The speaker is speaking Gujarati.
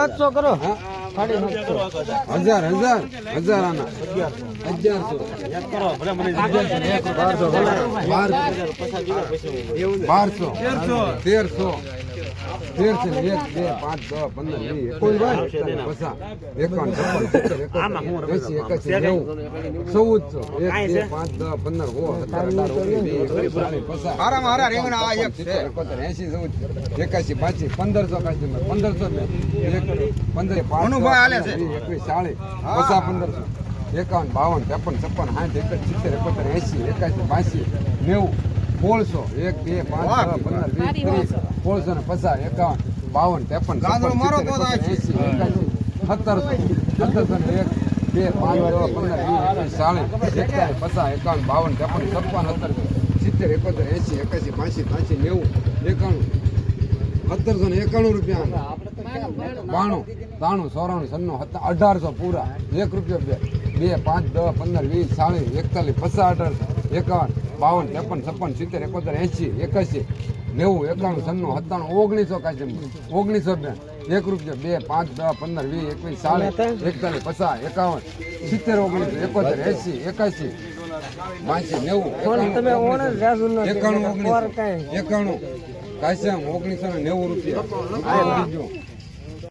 સાતસો કરો. હજાર હજાર હજાર. આના અગિયારસો. બાર બારસો. તેરસો. ને એક બે પાંચ દસ પંદર વીસ એકવીસ પચાસ એકાવન છપ્પન સિત્તેર એકોતેર એસી એકાસી નેવું ચૌદસો. એક બે પાંચ દસ પંદર સોળ સત્તર અઢાર ઓગણીસ પચાસ છે. એકોતેર એસી ચૌદ એકાસી પાછી પંદરસો કાશ્મીર પંદરસો ને. એક પંદર પાંચ એકવીસ ચાલીસ પચાસ પંદરસો. એકાવન બાવન ત્રેપન છપ્પન સાઠ એકસઠ સિત્તેર એકોતેર એસી એકાસી બાસી નેવું સોળસો એક બે પાંચ છ પંદર વીસ ત્રીસ સોળસો ને પચાસ એકાવન બાવન ત્રેપન. એસી સત્તરસો સત્તરસો ને એક બે પાંચ છ પંદર વીસ એકવીસ ચાલીસ એકતાલીસ પચાસ એકાવન બાવન ત્રેપન છપ્પન સત્તર સિત્તેર એકોતેર એસી એકાસી પાંચસી પાંચસી નેવું એકાણું સત્તરસો ને એકાણું રૂપિયા બાણું ત્રાણું ચોરાણું સન્નું અઢારસો પૂરા એક રૂપિયા બે બે પાંચ દસ પંદર વીસ ચાલીસ એકતાલીસ પચાસ અઢારસો એકાવન બાવન ત્રેપન છપ્પન સિત્તેર એકોતેર એંશી એકાસી નેવું એકાણું સન્નું સત્તાણું ઓગણીસો કાશી ઓગણીસો બે. એક રૂપિયા બે પાંચ દસ પંદર વીસ એકવીસ ચાલીસ એકતાલીસ પચાસ એકાવન સિત્તેર ઓગણીસો એકોતેર એંસી એકાસી બાસી નેવું એકાણું ઓગણીસો. એકાણું કાશ્યામ ઓગણીસો ને નેવું રૂપિયા.